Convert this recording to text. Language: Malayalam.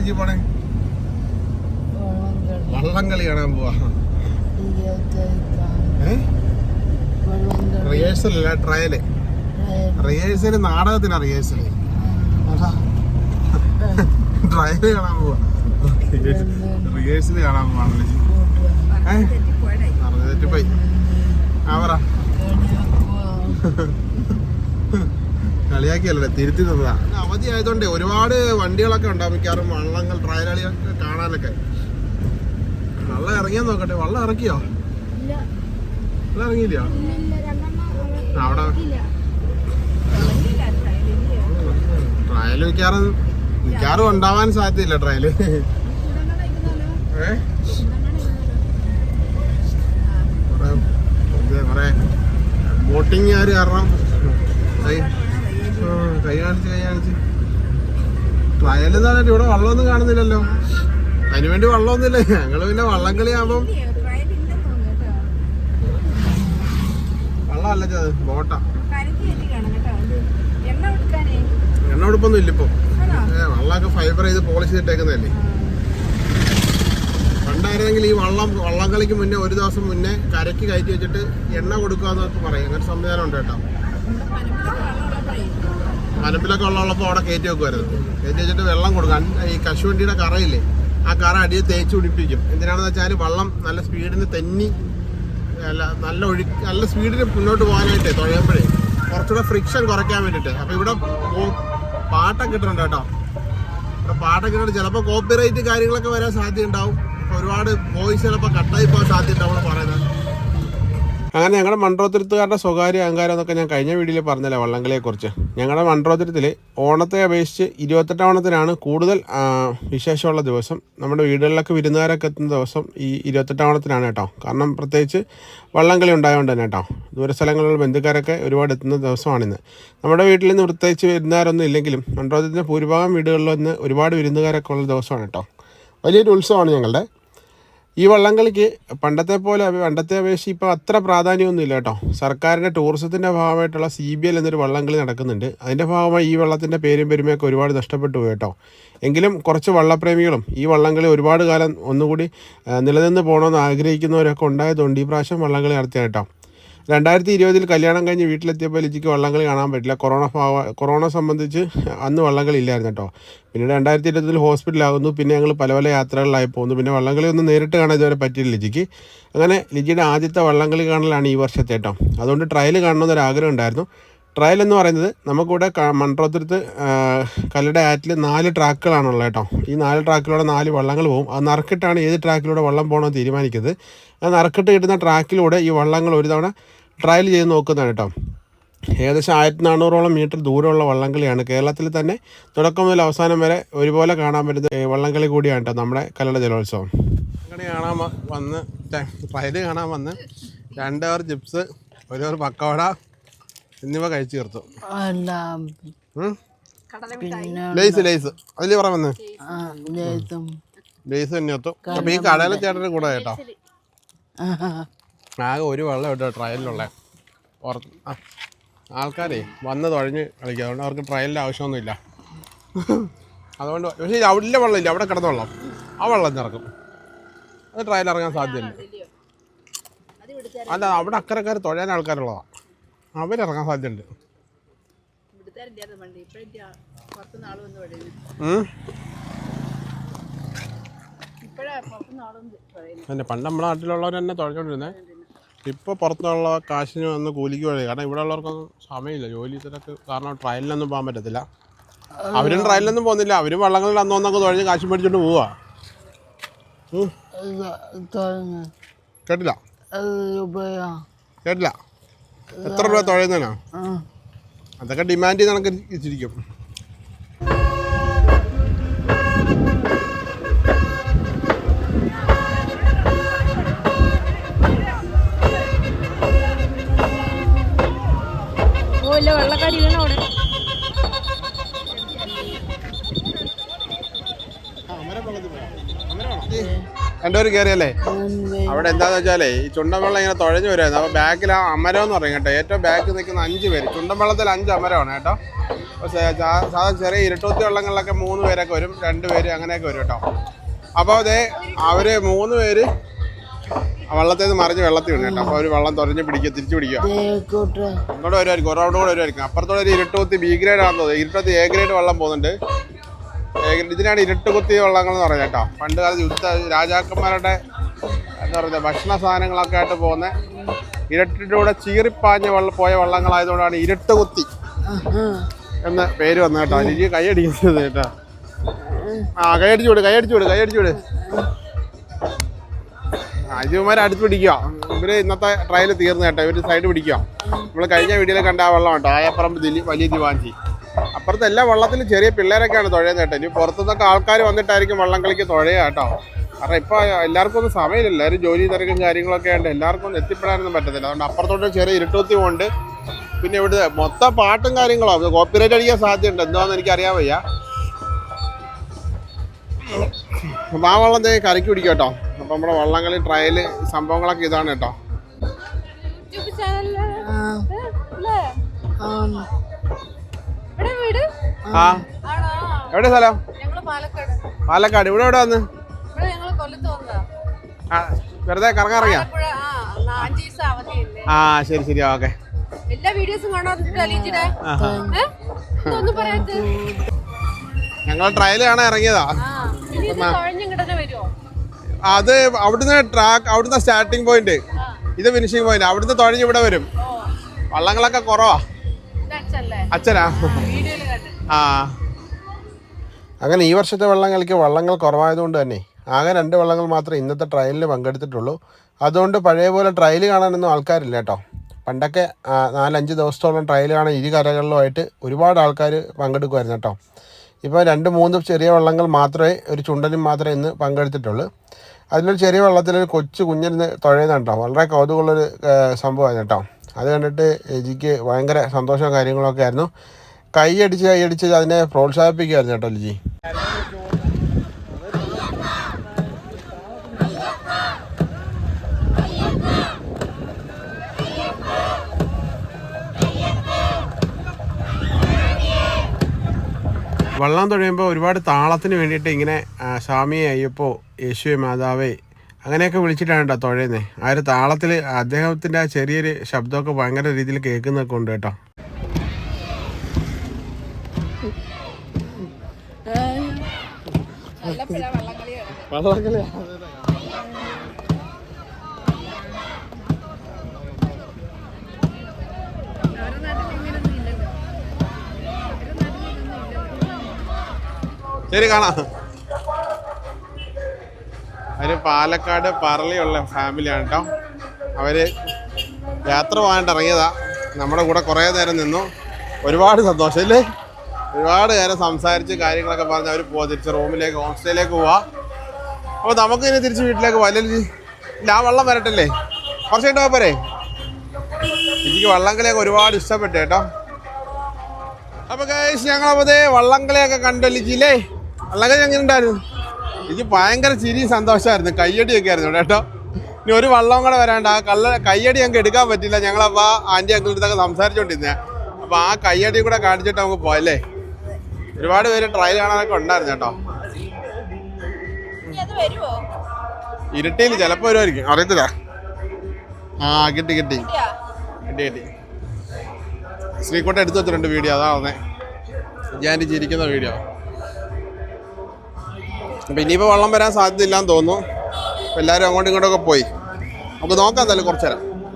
ലിജി പോണേ. വള്ളം കളി കാണാൻ പോവാ. റിഹേഴ്സൽ അല്ല ട്രയൽ? റിഹേഴ്സൽ നാടകത്തിനാ റിഹേഴ്സൽ ട്രയൽ കാണാൻ പോവാ. റിഹേഴ്സൽ കാണാൻ പോവാണല്ലോ ലിജി ഏ? പറഞ്ഞു തെറ്റിപ്പോയി. ആ പറ. കളിയാക്കിയല്ലേ തിരുത്തി തന്നതാ അവധി ആയതുകൊണ്ട് ഒരുപാട് വണ്ടികളൊക്കെ ഉണ്ടാവും മിക്കവാറും വള്ളങ്ങൾ ട്രയൽ കളിയൊക്കെ കാണാനൊക്കെ. വള്ളം ഇറങ്ങിയാൻ നോക്കട്ടെ. വള്ളം ഇറക്കിയോ? വള്ളം ഇറങ്ങിയില്ലയോ? ആ, അവിടെ. ട്രയൽ മിക്കവാറും മിക്കവാറും ഉണ്ടാവാൻ സാധ്യതയില്ല ട്രയൽ. ഏ? കുറെ ബോട്ടിങ് ആര് കാരണം കാണിച്ച് ട്രയൽ എന്ന് പറഞ്ഞിട്ട് ഇവിടെ വള്ളമൊന്നും കാണുന്നില്ലല്ലോ. അതിനുവേണ്ടി വള്ളമൊന്നുമില്ല. ഞങ്ങൾ പിന്നെ വള്ളം കളിയാകുമ്പം വള്ളമല്ല ചത് ബോട്ടാ. എണ്ണ ഉടുപ്പൊന്നും ഇല്ലിപ്പോ. വള്ളമൊക്കെ ഫൈബർ ചെയ്ത് പോളിഷ് ചെയ്തിട്ടേക്കുന്നല്ലേ പണ്ടായിരുന്നെങ്കിൽ ഈ വള്ളം വള്ളം കളിക്ക് മുന്നേ ഒരു ദിവസം മുന്നേ കരയ്ക്ക് കയറ്റി വെച്ചിട്ട് എണ്ണ കൊടുക്കാന്നൊക്കെ പറയും. അങ്ങനെ സംവിധാനം ഉണ്ട് കേട്ടോ. പനപ്പിലൊക്കെ വെള്ളമുള്ളപ്പോൾ അവിടെ കയറ്റി വെക്കുമായിരുന്നു കയറ്റി വെച്ചിട്ട് വെള്ളം കൊടുക്കും. അൻ- ഈ കശുവണ്ടിയുടെ കറയില്ലേ ആ കറ അടിയെ തേച്ച് പിടിപ്പിക്കും. എന്തിനാണെന്ന് വെച്ചാൽ വെള്ളം നല്ല സ്പീഡിന് തെന്നി അല്ല നല്ല ഒഴി നല്ല സ്പീഡിന് മുന്നോട്ട് പോകാനായിട്ട് തുഴയുമ്പോഴേ. കുറച്ചുകൂടെ ഫ്രിക്ഷൻ കുറയ്ക്കാൻ വേണ്ടിയിട്ട്. അപ്പോൾ ഇവിടെ പാട്ടം ഇട്ടിട്ടുണ്ട് കേട്ടോ. ഇവിടെ പാട്ടൊക്കെ ഇട്ടിട്ട് ചിലപ്പോൾ കോപ്പിറൈറ്റ് കാര്യങ്ങളൊക്കെ വരാൻ സാധ്യത ഉണ്ടാവും ഒരുപാട് വോയിസ് ചിലപ്പോൾ കട്ടായി പോകാൻ സാധ്യത ഉണ്ടാവും പറയുന്നത്. അങ്ങനെ ഞങ്ങളുടെ മൺട്രോത്തുരുത്തുകാരുടെ സ്വകാര്യ അഹങ്കാരം എന്നൊക്കെ ഞാൻ കഴിഞ്ഞ വീഡിയോയിൽ പറഞ്ഞല്ലേ വള്ളംകളിയെക്കുറിച്ച്. ഞങ്ങളുടെ മൺട്രോത്തുരുത്തിൽ ഓണത്തെ അപേക്ഷിച്ച് ഇരുപത്തെട്ടാം ഓണത്തിനാണ് കൂടുതൽ വിശേഷമുള്ള ദിവസം. നമ്മുടെ വീടുകളിലൊക്കെ വിരുന്നുകാരൊക്കെ എത്തുന്ന ദിവസം ഈ ഇരുപത്തെട്ടാം ഓണത്തിനാണ് കേട്ടോ. കാരണം പ്രത്യേകിച്ച് വള്ളംകളി ഉണ്ടായതുകൊണ്ട് തന്നെ കേട്ടോ. ദൂര സ്ഥലങ്ങളിലുള്ള ബന്ധുക്കാരൊക്കെ ഒരുപാട് എത്തുന്ന ദിവസമാണിന്ന്. നമ്മുടെ വീട്ടിൽ നിന്ന് പ്രത്യേകിച്ച് വിരുന്നുകാരൊന്നും ഇല്ലെങ്കിലും മൺട്രോത്തുരത്തിന്റെ ഭൂരിഭാഗം വീടുകളിൽ ഒരുപാട് വിരുന്നുകാരൊക്കെ ഉള്ള ദിവസമാണ് കേട്ടോ. വലിയൊരു ഉത്സവമാണ് ഞങ്ങളുടെ. ഈ വള്ളംകളിക്ക് പണ്ടത്തെ പോലെ പണ്ടത്തെ അപേക്ഷിച്ച് ഇപ്പോൾ അത്ര പ്രാധാന്യമൊന്നും ഇല്ല കേട്ടോ. സർക്കാരിന്റെ ടൂറിസത്തിന്റെ ഭാഗമായിട്ടുള്ള സി ബി എൽ എന്നൊരു വള്ളംകളി നടക്കുന്നുണ്ട്. അതിന്റെ ഭാഗമായി ഈ വള്ളത്തിന്റെ പേരും പെരുമയൊക്കെ ഒരുപാട് നഷ്ടപ്പെട്ടു പോയി കേട്ടോ. എങ്കിലും കുറച്ച് വള്ളപ്രേമികളും ഈ വള്ളംകളി ഒരുപാട് കാലം ഒന്നുകൂടി നിലനിന്ന് പോകണമെന്ന് ആഗ്രഹിക്കുന്നവരൊക്കെ ഉണ്ടായതുകൊണ്ട് ഈ പ്രാവശ്യം വള്ളംകളി നടത്തിയ കേട്ടോ. രണ്ടായിരത്തി ഇരുപതിൽ കല്യാണം കഴിഞ്ഞ് വീട്ടിലെത്തിയപ്പോൾ ലിജിക്ക് വള്ളംകളി കാണാൻ പറ്റില്ല. കൊറോണ കൊറോണ സംബന്ധിച്ച് അന്ന് വള്ളംകളി ഇല്ലായിരുന്നു കേട്ടോ. പിന്നീട് രണ്ടായിരത്തി ഇരുപതിൽ ഹോസ്പിറ്റലാകുന്നു പിന്നെ ഞങ്ങൾ പല പല യാത്രകളിലായി പോകുന്നു. പിന്നെ വള്ളംകളി ഒന്നും നേരിട്ട് കാണാൻ ഇതുവരെ പറ്റിയില്ല ലിജിക്ക്. അങ്ങനെ ലിജിയുടെ ആദ്യത്തെ വള്ളംകളി കാണലാണ് ഈ വർഷത്തെ കേട്ടോ. അതുകൊണ്ട് ട്രയൽ കാണണമെന്നൊരു ആഗ്രഹം ഉണ്ടായിരുന്നു. ട്രയൽ എന്ന് പറയുന്നത് നമുക്കിവിടെ മൺട്രോത്തിരുത്ത് കല്ലട ആറ്റിൽ നാല് ട്രാക്കുകളാണുള്ളത് കേട്ടോ. ഈ നാല് ട്രാക്കിലൂടെ നാല് വള്ളങ്ങൾ പോകും. അത് നറുക്കിട്ടാണ് ഏത് ട്രാക്കിലൂടെ വള്ളം പോകണമെന്ന് തീരുമാനിക്കുന്നത്. ആ നറുക്കിട്ട് കിട്ടുന്ന ട്രാക്കിലൂടെ ഈ വള്ളങ്ങൾ ഒരു തവണ ട്രയൽ ചെയ്ത് നോക്കുന്നതാണ് കേട്ടോ. ഏകദേശം ആയിരത്തി നാനൂറോളം മീറ്റർ ദൂരമുള്ള വള്ളംകളിയാണ്. കേരളത്തിൽ തന്നെ തുടക്കം മുതൽ അവസാനം വരെ ഒരുപോലെ കാണാൻ പറ്റുന്ന വള്ളംകളി കൂടിയാണ് കേട്ടോ നമ്മുടെ കല്ലട ജലോത്സവം. അങ്ങനെ കാണാൻ വന്ന് ട്രയൽ കാണാൻ വന്ന് രണ്ടവർ ചിപ്സ് ഒരു പക്കവട എന്നിവ കഴിച്ചു തീർത്തു. അല്ല. Lay's Lay's. അതിലേ പറയാൻ വന്ന്. ലേതും ലേസ്. തന്നെ ഒത്തു. അപ്പൊ ഈ കടയിലെ ചേട്ടന്റെ കൂടെ കേട്ടോ. ആകെ ഒരു വെള്ളം കേട്ടോ ട്രയലിലുള്ള ആൾക്കാരെ വന്ന് തുഴഞ്ഞ് കളിക്കുക അതുകൊണ്ട് അവർക്ക് ട്രയലിന്റെ ആവശ്യമൊന്നുമില്ല. അതുകൊണ്ട് പക്ഷേ അവിടെ വെള്ളമില്ല. അവിടെ കിടന്ന വെള്ളം. ആ വെള്ളം ഇറക്കും അത് ട്രയൽ ഇറങ്ങാൻ സാധ്യതയില്ല അല്ല അവിടെ അക്കരക്കാർ തുഴയാൻ ആൾക്കാരുള്ളതാണ് അവരിറങ്ങാൻ സാധ്യതയുണ്ട്. ഉം. തന്നെ പണ്ട് നമ്മുടെ നാട്ടിലുള്ളവർ തന്നെ തുഴഞ്ഞോണ്ടിരുന്നേ. ഇപ്പോൾ പുറത്തുള്ള കാശിന് വന്ന് കൂലിക്ക് വഴി കാരണം ഇവിടെ ഉള്ളവർക്കൊന്നും സമയമില്ല. ജോലി തിരക്ക് കാരണം ട്രയലിനൊന്നും പോകാൻ പറ്റത്തില്ല. അവരും ട്രയലിനൊന്നും പോകുന്നില്ല. അവരും വള്ളങ്ങളിൽ അന്ന് വന്നൊക്കെ തുഴഞ്ഞ് കാശ് മേടിച്ചോണ്ട് പോവാ. കേട്ടില്ല? കേട്ടില്ല? എത്ര രൂപ തുഴയുന്നതിനാ അതൊക്കെ ഡിമാൻഡ് ചെയ്ത് നമുക്ക് ഇച്ചിരിക്കും. വെള്ളക്കാരി വീണ അവിടെ. രണ്ടുപേരും കയറിയല്ലേ അവിടെ എന്താന്ന് വെച്ചാലേ ഈ ചുണ്ടൻവെള്ളം ഇങ്ങനെ തുഴഞ്ഞു വരുമായിരുന്നു അപ്പോൾ ബാക്കിൽ ആ അമരം എന്ന് പറയും കേട്ടോ. ഏറ്റവും ബാക്കിൽ നിൽക്കുന്ന അഞ്ച് പേര്. ചുണ്ടൻവെള്ളത്തിൽ അഞ്ച് അമരമാണ് കേട്ടോ. സാധാരണ ചെറിയ ഇരുട്ടൂത്തി വെള്ളങ്ങളിലൊക്കെ മൂന്ന് പേരൊക്കെ വരും. രണ്ട് പേര് അങ്ങനെയൊക്കെ വരും കേട്ടോ. അപ്പോൾ അതേ അവർ മൂന്ന് പേര് വള്ളത്തിൽ നിന്ന് മറിഞ്ഞ് വെള്ളത്തിൽ വീണ് കേട്ടോ. അപ്പോൾ അവർ വെള്ളം തുറഞ്ഞ് പിടിക്കുക തിരിച്ചു പിടിക്കുക. ഇങ്ങോട്ട് വരുമായിരിക്കും ഒരാളുടെ കൂടെ വരുമായിരിക്കും അപ്പുറത്തോടെ ഒരു ഇരുട്ടൂത്തി ബി ഗ്രേഡ് ആണെന്ന് തോന്നുന്നു. ഇരുട്ടൂത്തി എ ഗ്രേഡ് വെള്ളം പോകുന്നുണ്ട്. ഇതിനാണ് ഇരുട്ടുകുത്തി വള്ളങ്ങൾ എന്ന് പറയുന്നത് കേട്ടോ. പണ്ട് കാലത്ത് യുദ്ധ രാജാക്കന്മാരുടെ എന്താ പറയുക ഭക്ഷണ സാധനങ്ങളൊക്കെ ആയിട്ട് പോകുന്ന ഇരട്ടിലൂടെ ചീറിപ്പാഞ്ഞ വള്ള പോയ വള്ളങ്ങളായതുകൊണ്ടാണ് ഇരുട്ടുകുത്തി എന്ന പേര് വന്നത് കേട്ടോ. എനിക്ക് കൈയടിക്കുന്നത് കേട്ടോ. ആ കൈയടിച്ചു വിട് കൈയടിച്ചു വിട് കൈയടിച്ചു വിട്. അജുമാരെ അടുത്ത് പിടിക്കുക. ഇവർ ഇന്നത്തെ ട്രയൽ തീർന്നു കേട്ടോ. ഇവർ സൈഡ് പിടിക്കുക. നമ്മൾ കഴിഞ്ഞ വീഡിയോയിൽ കണ്ട ആ വെള്ളം കേട്ടോ. ആയപ്പറമ്പ് വലിയ ദിവാഞ്ചി അപ്പുറത്തെ എല്ലാ വള്ളത്തിലും ചെറിയ പിള്ളേരൊക്കെയാണ് തുഴയുന്നത് കേട്ടോ. ഇനി പുറത്തുനിന്നൊക്കെ ആൾക്കാർ വന്നിട്ടായിരിക്കും വള്ളം കളിക്ക് തുഴയുക കേട്ടോ. കാരണം ഇപ്പൊ എല്ലാവർക്കും ഒന്നും സമയമില്ല എല്ലാവരും ജോലി തിരക്കും കാര്യങ്ങളൊക്കെ ഉണ്ട് എല്ലാവർക്കും ഒന്നും എത്തിപ്പെടാനൊന്നും പറ്റത്തില്ല. അതുകൊണ്ട് അപ്പുറത്തോട്ട് ചെറിയ ഇരുട്ടൂത്തി കൊണ്ട് പിന്നെ ഇവിടുത്തെ മൊത്തം പാട്ടും കാര്യങ്ങളോ. കോപ്പിറൈറ്റ് അടിക്കാൻ സാധ്യതയുണ്ട്. എന്താണെന്ന് എനിക്ക് അറിയാൻ വയ്യ. ആ വള്ളം ദേ കരക്കി പിടിക്കും കേട്ടോ. അപ്പൊ നമ്മുടെ വള്ളംകളി ട്രയൽ സംഭവങ്ങളൊക്കെ ഇതാണ് കേട്ടോ. ആ. എവിടെ സ്ഥലം? പാലക്കാട്. പാലക്കാട് ഇവിടെ എവിടെ വന്ന്? വെറുതെ കറങ്ങാറിയാ? ആ ശരി ശരി ഓക്കെ. എല്ലാ വീഡിയോസും ഞങ്ങൾ ട്രയൽ കാണാൻ ഇറങ്ങിയതാ. അത് അവിടുന്ന് ട്രാക്ക് അവിടുന്ന് സ്റ്റാർട്ടിംഗ് പോയിന്റ് ഇത് ഫിനിഷിംഗ് പോയിന്റ് അവിടുന്ന് തുഴഞ്ഞ് ഇവിടെ വരും. വള്ളങ്ങളൊക്കെ കുറവാ. അച്ഛനാ. അങ്ങനെ ഈ വർഷത്തെ വള്ളങ്ങൾക്ക് വള്ളങ്ങൾ കുറവായതുകൊണ്ട് തന്നെ ആകെ രണ്ട് വള്ളങ്ങൾ മാത്രമേ ഇന്നത്തെ ട്രയലിൽ പങ്കെടുത്തിട്ടുള്ളൂ. അതുകൊണ്ട് പഴയ പോലെ ട്രയൽ കാണാനൊന്നും ആൾക്കാരില്ല കേട്ടോ. പണ്ടൊക്കെ നാലഞ്ച് ദിവസത്തോളം ട്രയൽ കാണാൻ ഇരു കരകളിലുമായിട്ട് ഒരുപാട് ആൾക്കാർ പങ്കെടുക്കുമായിരുന്നു കേട്ടോ. ഇപ്പോൾ രണ്ട് മൂന്ന് ചെറിയ വള്ളങ്ങൾ മാത്രമേ ഒരു ചുണ്ടനും മാത്രമേ ഇന്ന് പങ്കെടുത്തിട്ടുള്ളൂ. അതിലൊരു ചെറിയ വള്ളത്തിലൊരു കൊച്ചു കുഞ്ഞിരുന്ന് തുഴയുന്നുണ്ട് കേട്ടോ. വളരെ കൗതുകമുള്ളൊരു സംഭവമായിരുന്നു കേട്ടോ. അത് കണ്ടിട്ട് എനിക്ക് ഭയങ്കര സന്തോഷവും കാര്യങ്ങളൊക്കെ ആയിരുന്നു. കൈയടിച്ച് കൈയടിച്ച് അതിനെ പ്രോത്സാഹിപ്പിക്കുകയായിരുന്നു കേട്ടോ ലിജി. വള്ളം തുഴയുമ്പോൾ ഒരുപാട് താളത്തിന് വേണ്ടിയിട്ട് ഇങ്ങനെ സ്വാമിയെ അയ്യപ്പോ യേശുവെ മാതാവേ അങ്ങനെയൊക്കെ വിളിച്ചിട്ടാണ് കേട്ടോ തുഴയുന്നത് ആ ഒരു താളത്തിൽ അദ്ദേഹത്തിന്റെ ആ ചെറിയൊരു ശബ്ദമൊക്കെ ഭയങ്കര രീതിയിൽ കേൾക്കുന്നൊക്കെ ഉണ്ട് കേട്ടോ. ഇല്ലല്ലോ ശരി കാണാം. അവർ പാലക്കാട് പറളിയുള്ള ഫാമിലിയാണ് കേട്ടോ. അവർ യാത്ര പോകാനായിട്ട് ഇറങ്ങിയതാ. നമ്മുടെ കൂടെ കുറേ നേരം നിന്നു. ഒരുപാട് സന്തോഷം ഇല്ലേ ഒരുപാട് നേരം സംസാരിച്ച് കാര്യങ്ങളൊക്കെ പറഞ്ഞ് അവർ പോവാ തിരിച്ച് റൂമിലേക്ക് ഹോം സ്റ്റേയിലേക്ക് പോവാ. അപ്പോൾ നമുക്ക് ഇനി തിരിച്ച് വീട്ടിലേക്ക് പോവാം. ഇല്ല ആ വെള്ളം വരട്ടല്ലേ? കുറച്ച് കേട്ടോ പോരെ? എനിക്ക് വള്ളംകളിയൊക്കെ ഒരുപാട് ഇഷ്ടപ്പെട്ടു കേട്ടോ. അപ്പൊ കേസ് ഞങ്ങളപ്പോ ദേ വള്ളംകളിയൊക്കെ കണ്ടല്ലേ വള്ളംകളി എങ്ങനെ ഉണ്ടായിരുന്നു? എനിക്ക് ഭയങ്കര ചിരി സന്തോഷമായിരുന്നു. കയ്യടിയൊക്കെ ആയിരുന്നു കേട്ടോ. ഇനി ഒരു വള്ളം കൂടെ വരാണ്ട് ആ കള്ള കയ്യടി ഞങ്ങൾക്ക് എടുക്കാൻ പറ്റില്ല ഞങ്ങളപ്പോ ആന്റി അങ്കിളിന്റെ അടുത്തൊക്കെ സംസാരിച്ചോണ്ടിരുന്നേ. അപ്പോൾ ആ കയ്യടി കൂടെ കാണിച്ചിട്ട് നമുക്ക് പോയല്ലേ ഒരുപാട് പേര് ട്രയൽ കാണാനൊക്കെ ഉണ്ടായിരുന്നു കേട്ടോ. ഇരുട്ടിയിൽ ചിലപ്പോ വരുമായിരിക്കും അറിയത്തില്ല. ആ കിട്ടി കിട്ടി. കിട്ടി കിട്ടി. ശ്രീകോട്ട എടുത്തു വെച്ചിട്ടുണ്ട് വീഡിയോ അതാ വന്നേ. ഞാൻ ചിരിക്കുന്ന വീഡിയോ അപ്പം ഇനിയിപ്പോൾ വെള്ളം വരാൻ സാധ്യതയില്ലാന്ന് തോന്നുന്നു. എല്ലാരും എല്ലാവരും അങ്ങോട്ടും ഇങ്ങോട്ടൊക്കെ പോയി. നമുക്ക് നോക്കാം എന്തായാലും കുറച്ചു നേരം.